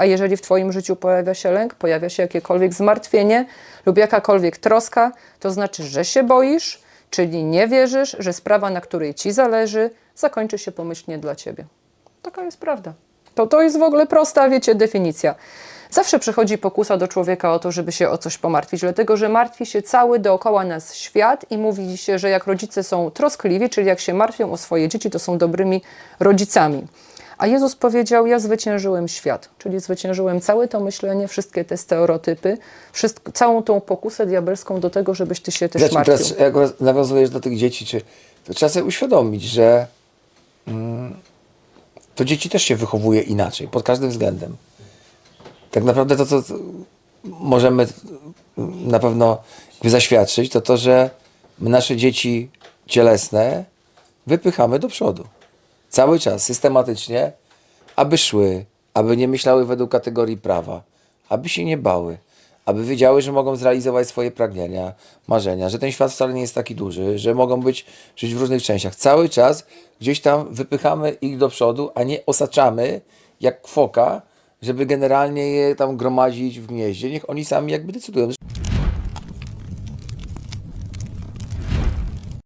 A jeżeli w Twoim życiu pojawia się lęk, pojawia się jakiekolwiek zmartwienie lub jakakolwiek troska, to znaczy, że się boisz, czyli nie wierzysz, że sprawa, na której Ci zależy, zakończy się pomyślnie dla Ciebie. Taka jest prawda. To, to jest w ogóle prosta, wiecie, definicja. Zawsze przychodzi pokusa do człowieka o to, żeby się o coś pomartwić, dlatego że martwi się cały dookoła nas świat i mówi się, że jak rodzice są troskliwi, czyli jak się martwią o swoje dzieci, to są dobrymi rodzicami. A Jezus powiedział: Ja zwyciężyłem świat, czyli zwyciężyłem całe to myślenie, wszystkie te stereotypy, wszystko, całą tą pokusę diabelską do tego, żebyś ty się też martwił. teraz jak nawiązujesz do tych dzieci, czy, to trzeba sobie uświadomić, że mm, to dzieci też się wychowuje inaczej, pod każdym względem. Tak naprawdę to, co możemy na pewno zaświadczyć, to to, że my nasze dzieci cielesne wypychamy do przodu. Cały czas, systematycznie, aby szły, aby nie myślały według kategorii prawa, aby się nie bały, aby wiedziały, że mogą zrealizować swoje pragnienia, marzenia, że ten świat wcale nie jest taki duży, że mogą być, żyć w różnych częściach. Cały czas gdzieś tam wypychamy ich do przodu, a nie osaczamy jak kwoka, żeby generalnie je tam gromadzić w gnieździe. Niech oni sami jakby decydują.